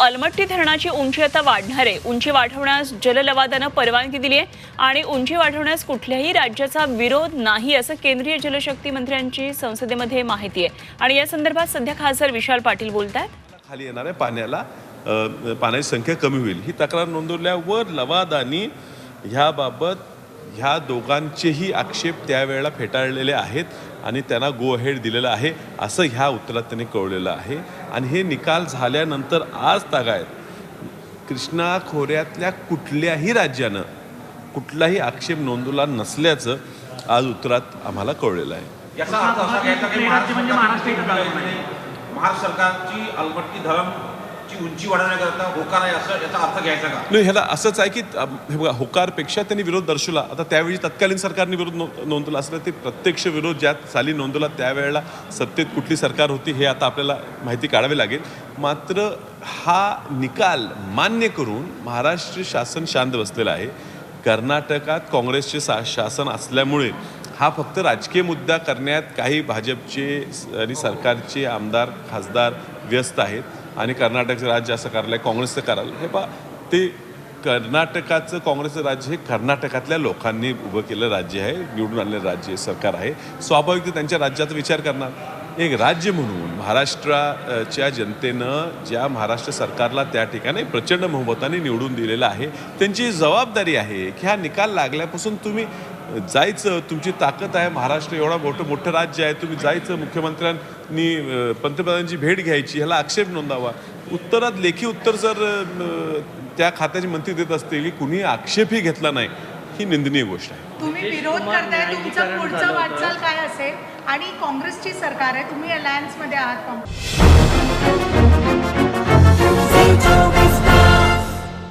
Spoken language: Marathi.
अलमट्टी धरणाची उंची आता वाढणार. आहे उंची वाढवण्यास जललवादानं परवानगी दिली आहे आणि उंची वाढवण्यास कुठल्याही राज्याचा विरोध नाही असं केंद्रीय जलशक्ती मंत्र्यांची संसदेमध्ये माहिती आहे. आणि या संदर्भात सध्या खासदार विशाल पाटील बोलत आहेत खाली येणार आहे पाण्याला. पाण्याची संख्या कमी होईल. ही तक्रार नोंदवल्यावर लवादानी ह्याबाबत ह्या दोघांचेही आक्षेप त्यावेळेला फेटाळलेले आहेत आणि त्यांना गो अहेड दिलेलं आहे असं ह्या उत्तरात त्यांनी कळवलेलं आहे. आणि हे निकाल झाल्यानंतर आज तागायत कृष्णा खोऱ्यातल्या कुठल्याही राज्यानं कुठलाही आक्षेप नोंदवला नसल्याचं आज उत्तरात आम्हाला कळलेलं आहे. याचा अर्थ असा घ्यायचा की म्हणजे महाराष्ट्र महाराष्ट्र एकच आहे. ची उंची वाढवण्याकरता होकार आहे असं याचा अर्थ घ्यायचा का? नाही ह्याला असंच आहे की हे बघा होकारपेक्षा त्यांनी विरोध दर्शवला. आता त्यावेळी तत्कालीन सरकारने विरोध नोंदवला असला ते प्रत्यक्ष विरोध ज्या साली नोंदवला त्यावेळेला सत्तेत कुठली सरकार होती हे आता आपल्याला माहिती काढावी लागेल. मात्र हा निकाल मान्य करून महाराष्ट्र शासन शांत बसलेलं आहे. कर्नाटकात काँग्रेसचे सा शासन असल्यामुळे हा फक्त राजकीय मुद्दा करण्यात काही भाजपचे आणि सरकारचे आमदार खासदार व्यस्त आहेत. आणि कर्नाटकचं राज्य असं करायला काँग्रेसचं कार्यालय हे बा ते कर्नाटकाचं काँग्रेसचं राज्य हे कर्नाटकातल्या लोकांनी उभं केलं राज्य आहे निवडून आणलेलं राज्य सरकार आहे. स्वाभाविक ते त्यांच्या राज्याचा विचार करणार. एक राज्य म्हणून महाराष्ट्राच्या जनतेनं ज्या महाराष्ट्र सरकारला त्या ठिकाणी प्रचंड बहुमताने निवडून दिलेलं आहे त्यांची जबाबदारी आहे की हा निकाल लागल्यापासून तुम्ही जायचं तुमची ताकद आहे महाराष्ट्र एवढा मोठं मोठं राज्य आहे तुम्ही जायचं मुख्यमंत्र्यांनी पंतप्रधानांची भेट घ्यायची ह्याला आक्षेप नोंदावा. उत्तरात लेखी उत्तर जर त्या खात्याचे मंत्री देत असतील की कुणी आक्षेपही घेतला नाही ही निंदनीय गोष्ट आहे. तुम्ही विरोध करताय तुमचं पुढचं वाटचाल काय असेल? आणि काँग्रेसची सरकार आहे तुम्ही अलायन्समध्ये आहात